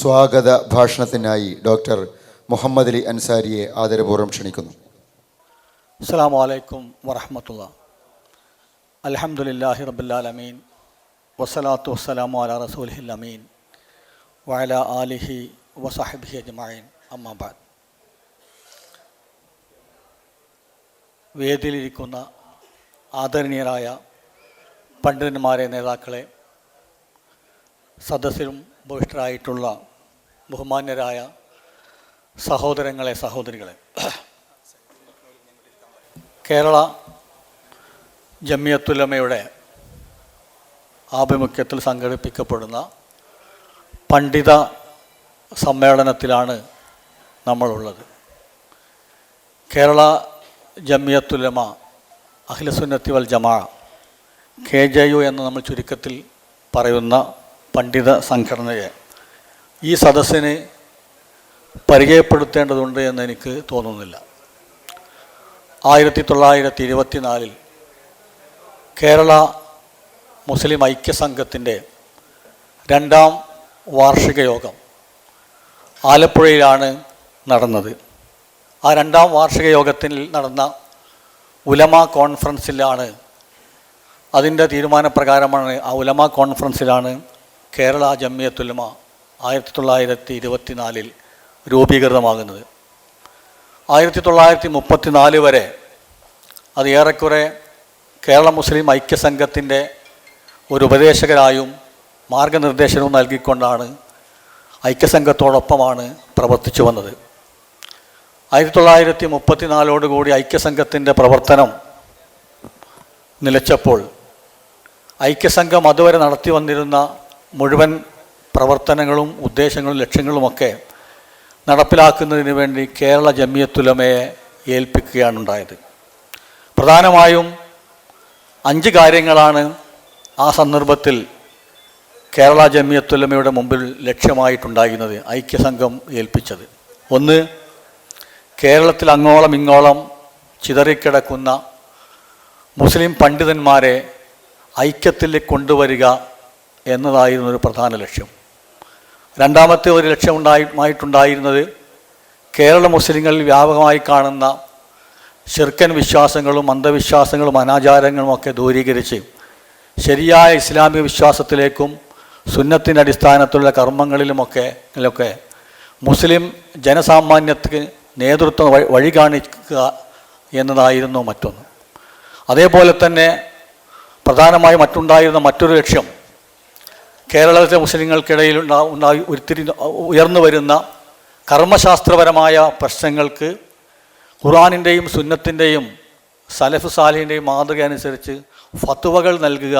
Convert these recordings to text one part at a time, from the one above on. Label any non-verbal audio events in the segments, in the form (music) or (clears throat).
സ്വാഗത ഭാഷണത്തിനായി ഡോക്ടർ മുഹമ്മദ് അലി അൻസാരിയെ ആദരപൂർവം ക്ഷണിക്കുന്നു. അസ്സാം വലൈക്കും വറഹമത്തുള്ള. അലഹമുല്ലാഹി റബുല്ലാലമീൻ വസ്സലാത്തു വസ്സലാമു അല റസൂലി അമീൻ. വയല ആലിഹി വസാഹിബി അജ്മായിൻ അമ്മാബാദ് വേദിയിലിരിക്കുന്ന ആദരണീയരായ പണ്ഡിതന്മാരെ നേതാക്കളെ സദസ്സിലും ഭവിഷ്ഠരായിട്ടുള്ള ബഹുമാന്യരായ സഹോദരങ്ങളെ സഹോദരികളെ. കേരള ജമിയത്തുലമയുടെ ആഭിമുഖ്യത്തിൽ സംഘടിപ്പിക്കപ്പെടുന്ന പണ്ഡിത സമ്മേളനത്തിലാണ് നമ്മളുള്ളത്. കേരള ജമിയത്തുലമ അഖിലസുന്നത്തി വൽ ജമാ കെ ജെ യു എന്ന് നമ്മൾ ചുരുക്കത്തിൽ പറയുന്ന പണ്ഡിത സംഘടനയെ ഈ സദസ്സിന് പരിചയപ്പെടുത്തേണ്ടതുണ്ട് എന്ന് എനിക്ക് തോന്നുന്നില്ല. ആയിരത്തി തൊള്ളായിരത്തി ഇരുപത്തിനാലിൽ കേരള മുസ്ലിം ഐക്യസംഘത്തിന്റെ രണ്ടാം വാർഷിക യോഗം ആലപ്പുഴയിലാണ് നടന്നത്. ആ രണ്ടാം വാർഷിക യോഗത്തിൽ നടന്ന ഉലമ കോൺഫറൻസിലാണ് അതിന്റെ തീരുമാനപ്രകാരമാണ് ആ ഉലമ കോൺഫറൻസിലാണ് കേരള ജമ്മിയത്തുലമ ആയിരത്തി തൊള്ളായിരത്തി ഇരുപത്തിനാലിൽ രൂപീകൃതമാകുന്നത്. ആയിരത്തി തൊള്ളായിരത്തി മുപ്പത്തിനാല് വരെ അത് ഏറെക്കുറെ കേരള മുസ്ലിം ഐക്യസംഘത്തിന്റെ ഒരു ഉപദേശകരായും മാർഗനിർദ്ദേശനവും നൽകിക്കൊണ്ടാണ് ഐക്യസംഘത്തോടൊപ്പമാണ് പ്രവർത്തിച്ചു വന്നത്. ആയിരത്തി തൊള്ളായിരത്തി മുപ്പത്തിനാലോടുകൂടി ഐക്യസംഘത്തിന്റെ പ്രവർത്തനം നിലച്ചപ്പോൾ ഐക്യസംഘം അതുവരെ നടത്തി വന്നിരുന്ന മുഴുവൻ പ്രവർത്തനങ്ങളും ഉദ്ദേശങ്ങളും ലക്ഷ്യങ്ങളുമൊക്കെ നടപ്പിലാക്കുന്നതിന് വേണ്ടി കേരള ജമിയത്തുലമയെ ഏൽപ്പിക്കുകയാണ് ഉണ്ടായത്. പ്രധാനമായും അഞ്ച് കാര്യങ്ങളാണ് ആ സന്ദർഭത്തിൽ കേരള ജമിയത്തുലമയുടെ മുമ്പിൽ ലക്ഷ്യമായിട്ടുണ്ടായിരുന്നത് ഐക്യസംഘം ഏൽപ്പിച്ചത്. ഒന്ന് കേരളത്തിൽ അങ്ങോളം ഇങ്ങോളം ചിതറിക്കിടക്കുന്ന മുസ്ലിം പണ്ഡിതന്മാരെ ഐക്യത്തിൽ കൊണ്ടുവരിക എന്നതായിരുന്നു ഒരു പ്രധാന ലക്ഷ്യം. രണ്ടാമത്തെ ഒരു ലക്ഷ്യമുണ്ടായിട്ടുണ്ടായിരുന്നത് കേരള മുസ്ലിങ്ങളിൽ വ്യാപകമായി കാണുന്ന ശിർക്കൻ വിശ്വാസങ്ങളും അന്ധവിശ്വാസങ്ങളും അനാചാരങ്ങളും ഒക്കെ ദൂരീകരിച്ച് ശരിയായ ഇസ്ലാമിക വിശ്വാസത്തിലേക്കും സുന്നത്തിന്റെ അടിസ്ഥാനത്തിലുള്ള കർമ്മങ്ങളിലുമൊക്കെ ഒക്കെ മുസ്ലിം ജനസാമാന്യത്തിന് നേതൃത്വം വഴി- വഴി കാണിക്കുക എന്നതായിരുന്നു മറ്റൊന്ന്. അതേപോലെ തന്നെ പ്രധാനമായി മറ്റുണ്ടായിരുന്ന മറ്റൊരു ലക്ഷ്യം കേരളത്തിലെ മുസ്ലിങ്ങൾക്കിടയിൽ ഉണ്ടാ- ഉണ്ടായി ഉരുത്തിരി ഉയർന്നു വരുന്ന കർമ്മശാസ്ത്രപരമായ പ്രശ്നങ്ങൾക്ക് ഖുറാനിന്റെയും സുന്നത്തിന്റെയും സലഫ് സാലിന്റെയും മാതൃക അനുസരിച്ച് ഫത്തുവകൾ നൽകുക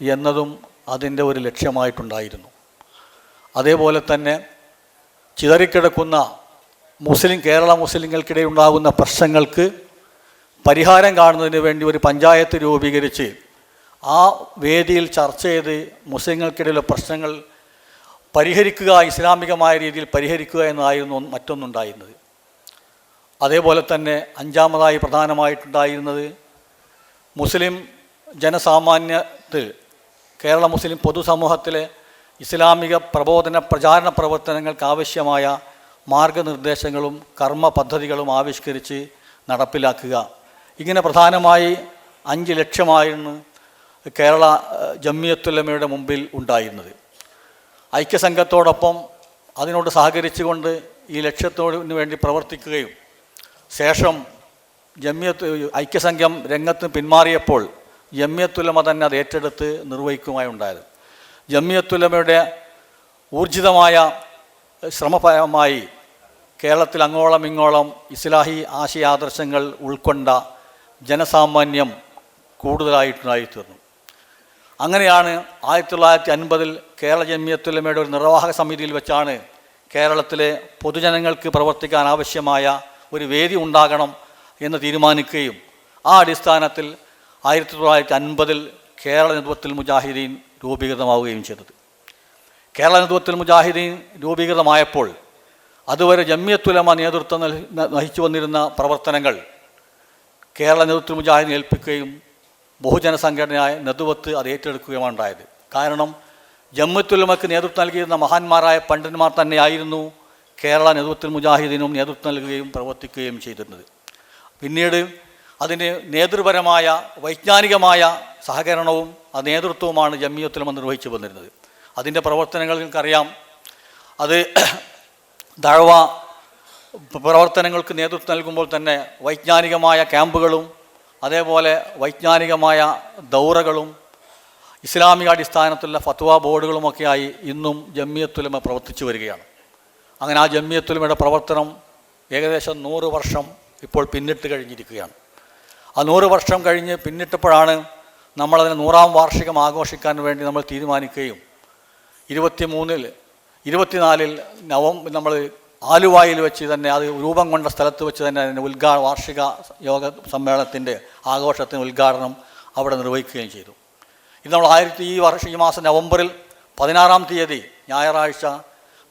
എന്നതും അതിന്റെ ഒരു ലക്ഷ്യമായിട്ടുണ്ടായിരുന്നു. അതേപോലെ തന്നെ ചിതറിക്കിടക്കുന്ന മുസ്ലിം കേരള മുസ്ലിങ്ങൾക്കിടയിൽ ഉണ്ടാകുന്ന പ്രശ്നങ്ങൾക്ക് പരിഹാരം കാണുന്നതിന് വേണ്ടി ഒരു പഞ്ചായത്ത് രൂപീകരിച്ച് ആ വേദിയിൽ ചർച്ച ചെയ്ത് മുസ്ലിങ്ങൾക്കിടയിലെ പ്രശ്നങ്ങൾ പരിഹരിക്കുക ഇസ്ലാമികമായ രീതിയിൽ പരിഹരിക്കുക എന്നായിരുന്നു മറ്റൊന്നുണ്ടായിരുന്നത്. അതേപോലെ തന്നെ അഞ്ചാമതായി പ്രധാനമായിട്ടുണ്ടായിരുന്നത് മുസ്ലിം ജനസാമാന്യത്തിൽ കേരള മുസ്ലിം പൊതുസമൂഹത്തിലെ ഇസ്ലാമിക പ്രബോധന പ്രചാരണ പ്രവർത്തനങ്ങൾക്ക് ആവശ്യമായ മാർഗനിർദ്ദേശങ്ങളും കർമ്മ പദ്ധതികളും ആവിഷ്കരിച്ച് നടപ്പിലാക്കുക. ഇങ്ങനെ പ്രധാനമായി അഞ്ച് ലക്ഷ്യമായിരുന്നു കേരള ജമ്മിയത്തുലമയുടെ മുമ്പിൽ ഉണ്ടായിരുന്നത്. ഐക്യസംഘത്തോടൊപ്പം അതിനോട് സഹകരിച്ചുകൊണ്ട് ഈ ലക്ഷ്യത്തോടിന് വേണ്ടി പ്രവർത്തിക്കുകയും ശേഷം ജമ്മിയത്ത് ഐക്യസംഘം രംഗത്ത് പിന്മാറിയപ്പോൾ ജമ്മിയത്തുലമ തന്നെ അത് ഏറ്റെടുത്ത് നിർവഹിക്കുമായി ഉണ്ടായത്. ജമ്മിയത്തുലമയുടെ ഊർജിതമായ ശ്രമഫലമായി കേരളത്തിൽ അങ്ങോളം ഇങ്ങോളം ഇസ്ലാഹി ആശയാദർശങ്ങൾ ഉൾക്കൊണ്ട ജനസാമാന്യം കൂടുതലായിട്ടുണ്ടായി തീർന്നു അങ്ങനെയാണ് ആയിരത്തി തൊള്ളായിരത്തി അൻപതിൽ കേരള ജമിയത്തുലമയുടെ ഒരു നിർവാഹക സമിതിയിൽ വെച്ചാണ് കേരളത്തിലെ പൊതുജനങ്ങൾക്ക് പ്രവർത്തിക്കാൻ ആവശ്യമായ ഒരു വേദി ഉണ്ടാകണം എന്ന് തീരുമാനിക്കുകയും ആ അടിസ്ഥാനത്തിൽ ആയിരത്തി തൊള്ളായിരത്തി അൻപതിൽ കേരള നേതൃത്വത്തിൽ മുജാഹിദീൻ രൂപീകൃതമാവുകയും ചെയ്തത്. കേരള നേതൃത്വത്തിൽ മുജാഹിദീൻ രൂപീകൃതമായപ്പോൾ അതുവരെ ജമ്മിയത്തുലമ നേതൃത്വം നയിച്ചു വന്നിരുന്ന പ്രവർത്തനങ്ങൾ കേരള നേതൃത്വ മുജാഹിദിനെ ഏൽപ്പിക്കുകയും ബഹുജന സംഘടനയായ നെതുവത്ത് അത് ഏറ്റെടുക്കുകയാണ് ഉണ്ടായത്. കാരണം ജമ്മത്തുലമക്ക് നേതൃത്വം നൽകിയിരുന്ന മഹാന്മാരായ പണ്ഡിതന്മാർ തന്നെയായിരുന്നു കേരള നേതൃത്വത്തിൽ മുജാഹിദിനും നേതൃത്വം നൽകുകയും പ്രവർത്തിക്കുകയും ചെയ്തിരുന്നത്. പിന്നീട് അതിന് നേതൃപരമായ വൈജ്ഞാനികമായ സഹകരണവും ആ നേതൃത്വവുമാണ് ജമ്മിയത്തുലമ നിർവഹിച്ചു വന്നിരുന്നത്. അതിന്റെ പ്രവർത്തനങ്ങൾ നിങ്ങൾക്കറിയാം അത് (clears throat) ദഴവ പ്രവർത്തനങ്ങൾക്ക് നേതൃത്വം നൽകുമ്പോൾ തന്നെ വൈജ്ഞാനികമായ ക്യാമ്പുകളും അതേപോലെ വൈജ്ഞാനികമായ ദൗറകളും ഇസ്ലാമിക അടിസ്ഥാനത്തിലുള്ള ഫത്വ ബോർഡുകളുമൊക്കെയായി ഇന്നും ജമ്മിയത്തുലമ പ്രവർത്തിച്ചു വരികയാണ്. അങ്ങനെ ആ ജമ്മിയത്തുലമയുടെ പ്രവർത്തനം ഏകദേശം നൂറ് വർഷം ഇപ്പോൾ പിന്നിട്ട് കഴിഞ്ഞിരിക്കുകയാണ്. ആ നൂറ് വർഷം കഴിഞ്ഞ് പിന്നിട്ടപ്പോഴാണ് നമ്മളതിന് നൂറാം വാർഷികം ആഘോഷിക്കാൻ വേണ്ടി നമ്മൾ തീരുമാനിക്കുകയും ഇരുപത്തി മൂന്നിൽ ഇരുപത്തിനാലിൽ നവം നമ്മൾ ആലുവായിൽ വെച്ച് തന്നെ അത് രൂപം കൊണ്ട സ്ഥലത്ത് വെച്ച് തന്നെ അതിന്റെ ഉദ്ഘാ വാർഷിക യോഗ സമ്മേളനത്തിന്റെ ആഘോഷത്തിന് ഉദ്ഘാടനം അവിടെ നിർവഹിക്കുകയും ചെയ്തു. ഇത് നമ്മൾ ആയിരത്തി ഈ വർഷം ഈ മാസം നവംബറിൽ പതിനാറാം തീയതി ഞായറാഴ്ച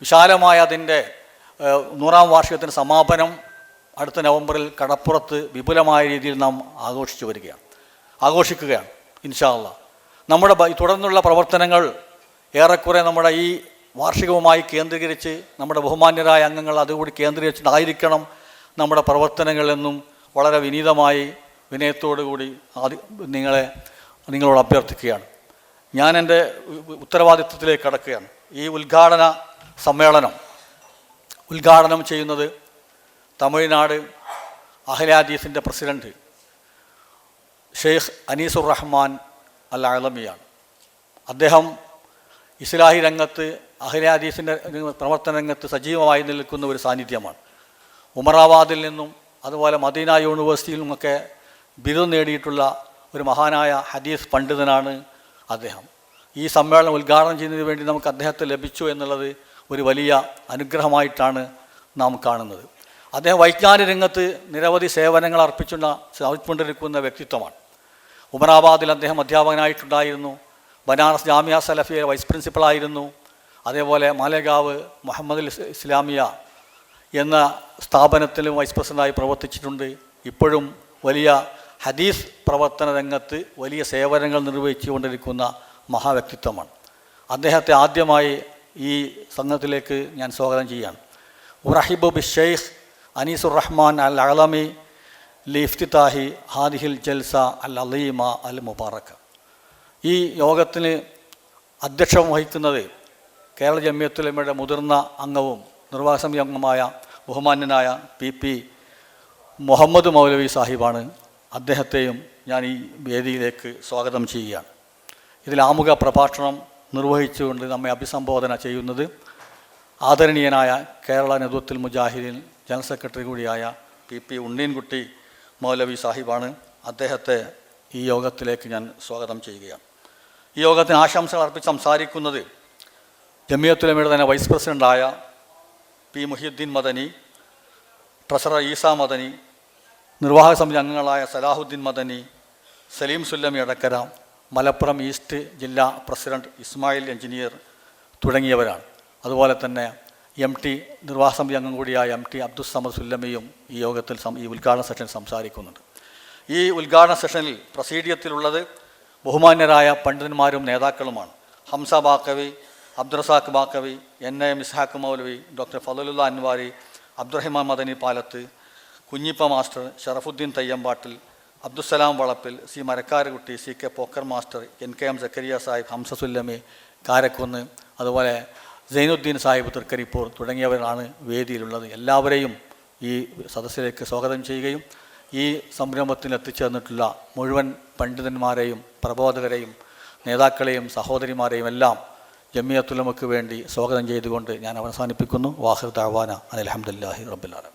വിശാലമായ അതിന്റെ നൂറാം വാർഷികത്തിന് സമാപനം അടുത്ത നവംബറിൽ കടപ്പുറത്ത് വിപുലമായ രീതിയിൽ നാം ആഘോഷിച്ചു വരികയാണ്. ആഘോഷിക്കുകയാണ് ഇൻഷാ അള്ളാ. നമ്മുടെ തുടർന്നുള്ള പ്രവർത്തനങ്ങൾ ഏറെക്കുറെ നമ്മുടെ ഈ വാർഷികവുമായി കേന്ദ്രീകരിച്ച് നമ്മുടെ ബഹുമാന്യരായ അംഗങ്ങൾ അതുകൂടി കേന്ദ്രീകരിച്ചിട്ടായിരിക്കണം നമ്മുടെ പ്രവർത്തനങ്ങളെന്നും വളരെ വിനീതമായി വിനയത്തോടു കൂടി ആദ്യ നിങ്ങളെ നിങ്ങളോട് അഭ്യർത്ഥിക്കുകയാണ്. ഞാൻ എന്റെ ഉത്തരവാദിത്വത്തിലേക്ക് കടക്കുകയാണ്. ഈ ഉദ്ഘാടന സമ്മേളനം ഉദ്ഘാടനം ചെയ്യുന്നത് തമിഴ്നാട് അഹ്ലാദീസിന്റെ പ്രസിഡന്റ് ഷെയ്ഖ് അനീസുർ റഹ്മാൻ അൽ അലമിയാണ് അദ്ദേഹം ഇസ്ലാഹി രംഗത്ത് അഹ്ലാദീസിന്റെ പ്രവർത്തന രംഗത്ത് സജീവമായി നിൽക്കുന്ന ഒരു സാന്നിധ്യമാണ്. ഉമറാബാദിൽ നിന്നും അതുപോലെ മദീന യൂണിവേഴ്സിറ്റിയിൽ നിന്നൊക്കെ ബിരുദം നേടിയിട്ടുള്ള ഒരു മഹാനായ ഹദീസ് പണ്ഡിതനാണ് അദ്ദേഹം. ഈ സമ്മേളനം ഉദ്ഘാടനം ചെയ്യുന്നതിന് വേണ്ടി നമുക്ക് അദ്ദേഹത്തെ ലഭിച്ചു എന്നുള്ളത് ഒരു വലിയ അനുഗ്രഹമായിട്ടാണ് നാം കാണുന്നത്. അദ്ദേഹം വൈജ്ഞാനിക രംഗത്ത് നിരവധി സേവനങ്ങൾ അർപ്പിച്ചുള്ള അർപ്പിച്ചുകൊണ്ടിരിക്കുന്ന വ്യക്തിത്വമാണ്. ഉമറാബാദിൽ അദ്ദേഹം അധ്യാപകനായിട്ടുണ്ടായിരുന്നു. ബനാറസ് ജാമിയ സലഫിയ വൈസ് പ്രിൻസിപ്പളായിരുന്നു. അതേപോലെ മാലേഗാവ് മുഹമ്മദ് ഇസ്ലാമിയ എന്ന സ്ഥാപനത്തിലും വൈസ് പ്രസിഡന്റായി പ്രവർത്തിച്ചിട്ടുണ്ട്. ഇപ്പോഴും വലിയ ഹദീസ് പ്രവർത്തന രംഗത്ത് വലിയ സേവനങ്ങൾ നിർവഹിച്ചുകൊണ്ടിരിക്കുന്ന മഹാവ്യക്തിത്വമാണ്. അദ്ദേഹത്തെ ആദ്യമായി ഈ സംഘത്തിലേക്ക് ഞാൻ സ്വാഗതം ചെയ്യുകയാണ്. ഉറഹിബു ബി ഷെയ്ഖ് അനീസുർ റഹ്മാൻ അൽ അലമി ലിഫ്തിതാഹി ഹാദിഹിൽ ജൽസ അൽ അലീമ അൽ മുബാറക്ക ഈ യോഗത്തിന് അധ്യക്ഷം വഹിക്കുന്നത് കേരള ജമ്മിയത്തുലമയുടെ മുതിർന്ന അംഗവും നിർവാഹക സമിതി അംഗമായ ബഹുമാന്യനായ പി പി മുഹമ്മദ് മൗലവി സാഹിബാണ് അദ്ദേഹത്തെയും ഞാൻ ഈ വേദിയിലേക്ക് സ്വാഗതം ചെയ്യുകയാണ്. ഇതിൽ ആമുഖ പ്രഭാഷണം നിർവഹിച്ചുകൊണ്ട് നമ്മെ അഭിസംബോധന ചെയ്യുന്നത് ആദരണീയനായ കേരള നേതൃത്വത്തിൽ മുജാഹിദീൻ ജനറൽ സെക്രട്ടറി കൂടിയായ പി പി ഉണ്ണീൻകുട്ടി മൗലവി സാഹിബാണ് അദ്ദേഹത്തെ ഈ യോഗത്തിലേക്ക് ഞാൻ സ്വാഗതം ചെയ്യുകയാണ്. ഈ യോഗത്തിന് ആശംസകൾ അർപ്പിച്ച് സംസാരിക്കുന്നത് ജമിയത്തുലമയുടെ തന്നെ വൈസ് പ്രസിഡന്റായ പി മുഹിയുദ്ദീൻ മദനി ട്രഷറർ ഈസ മദനി നിർവാഹക സമിതി അംഗങ്ങളായ സലാഹുദ്ദീൻ മദനി സലീം സുല്ലമി അടക്കര മലപ്പുറം ഈസ്റ്റ് ജില്ലാ പ്രസിഡന്റ് ഇസ്മായിൽ എഞ്ചിനീയർ തുടങ്ങിയവരാണ്. അതുപോലെ തന്നെ എം ടി നിർവാഹക സമിതി അംഗം കൂടിയായ എം ടി അബ്ദുൽ സമദ് സുല്ലമിയും ഈ യോഗത്തിൽ ഈ ഉദ്ഘാടന സെഷനിൽ സംസാരിക്കുന്നുണ്ട്. ഈ ഉദ്ഘാടന സെഷനിൽ പ്രസീഡിയത്തിലുള്ളത് ബഹുമാന്യരായ പണ്ഡിതന്മാരും നേതാക്കളുമാണ്. Hamza Baqavi Abdurazak Baqavi N A Mishaq Maulavi doctor Fazalulla Anwari Abdurahiman Madani Palath Kunhippa master Sharafuddin Thayyampattil Abdussalam Valappil C Marakkarakutty C K Pokker master N K M Zakariya Sahib Hamza Sullami Karakunnu അതുപോലെ സൈനുദ്ദീൻ സാഹിബ് തൃക്കരിപ്പൂർ തുടങ്ങിയവരാണ് വേദിയിലുള്ളത്. എല്ലാവരെയും ഈ സദസ്സിലേക്ക് സ്വാഗതം ചെയ്യുകയും ഈ സംരംഭത്തിന് എത്തിച്ചേർന്നിട്ടുള്ള മുഴുവൻ പണ്ഡിതന്മാരെയും പ്രബോധകരെയും നേതാക്കളെയും സഹോദരിമാരെയും എല്ലാം ജമിയത്തുലമക്ക് വേണ്ടി സ്വാഗതം ചെയ്തുകൊണ്ട് ഞാൻ അവസാനിപ്പിക്കുന്നു. വാഹിർ ദാവാന അല്ലാഹി റബ്ബുലാലം